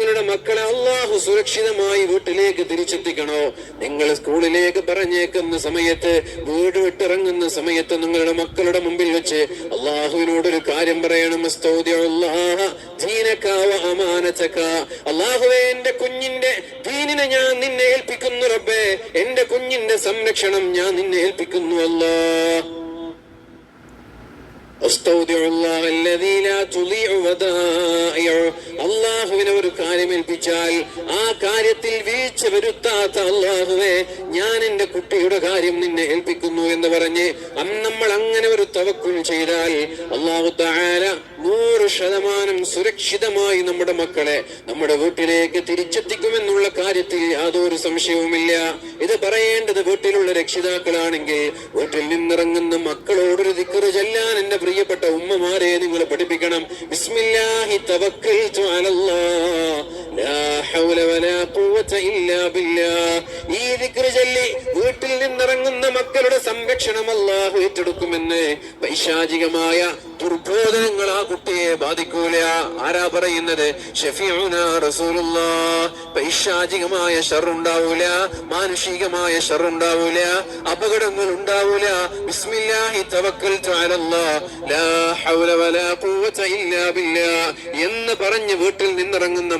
നിങ്ങളുടെ മക്കളെ അള്ളാഹു സുരക്ഷിതമായി വീട്ടിലേക്ക് തിരിച്ചെത്തിക്കണോ നിങ്ങൾ സ്കൂളിലേക്ക് പറഞ്ഞേക്കുന്ന സമയത്ത് വീട് വിട്ടിറങ്ങുന്ന സമയത്ത് നിങ്ങളുടെ മക്കളുടെ മുമ്പിൽ വെച്ച് അള്ളാഹുവിനോടൊരു കാര്യം പറയണം അസ്തൗദിഉല്ലാഹ ദീനക വ അമാനതക. അള്ളാഹുവേ എന്റെ കുഞ്ഞിന്റെ ദീനിനെ ഞാൻ നിന്നെ ഏൽപ്പിക്കുന്നു റബ്ബേ എന്റെ കുഞ്ഞിന്റെ സംരക്ഷണം ഞാൻ നിന്നെ ഏൽപ്പിക്കുന്നു അല്ലാ أستودع الله الذي لا تضيع ودائعه അള്ളാഹുവിനെ ഒരു കാര്യം ഏൽപ്പിച്ചാൽ ആ കാര്യത്തിൽ വീഴ്ച വരുത്താത്ത അള്ളാഹുവെ ഞാൻ എന്റെ കുട്ടിയുടെ കാര്യം നിന്നെ ഏൽപ്പിക്കുന്നു എന്ന് പറഞ്ഞ് നമ്മൾ അങ്ങനെ ഒരു തവക്കുൽ ചെയ്താൽ അള്ളാഹു താര നൂറ് ശതമാനം സുരക്ഷിതമായി നമ്മുടെ മക്കളെ നമ്മുടെ വീട്ടിലേക്ക് തിരിച്ചെത്തിക്കുമെന്നുള്ള കാര്യത്തിൽ യാതൊരു സംശയവുമില്ല. ഇത് പറയേണ്ടത് വീട്ടിലുള്ള രക്ഷിതാക്കളാണെങ്കിൽ വീട്ടിൽ നിന്നിറങ്ങുന്ന മക്കളോടൊരു ദിക്കറ് ചെല്ലാൻ എന്റെ പ്രിയപ്പെട്ട ഉമ്മമാരെ നിങ്ങൾ പഠിപ്പിക്കണം. ബിസ്മില്ലാഹി തവക്കൽതു الله. لا حول ولا قوة إلا بالله. ഈ ദിക്ര ചൊല്ലി വീട്ടിൽ നിന്നിറങ്ങുന്ന മക്കളുടെ സംരക്ഷണം അല്ലാഹു ഏറ്റെടുക്കുമെന്ന് പൈശാചികമായ ആ ബാധിക്കൂല ആരാ പറയുന്നത്? പൈശാചികമായ ഷറുണ്ടാവൂല മാനുഷികമായ ഷറുണ്ടാവൂല അപകടങ്ങൾ ഉണ്ടാവൂല ബിസ്മില്ലാഹി തവക്കൽ എന്ന് പറഞ്ഞ് വീട്ടിൽ നിന്നിറങ്ങുന്ന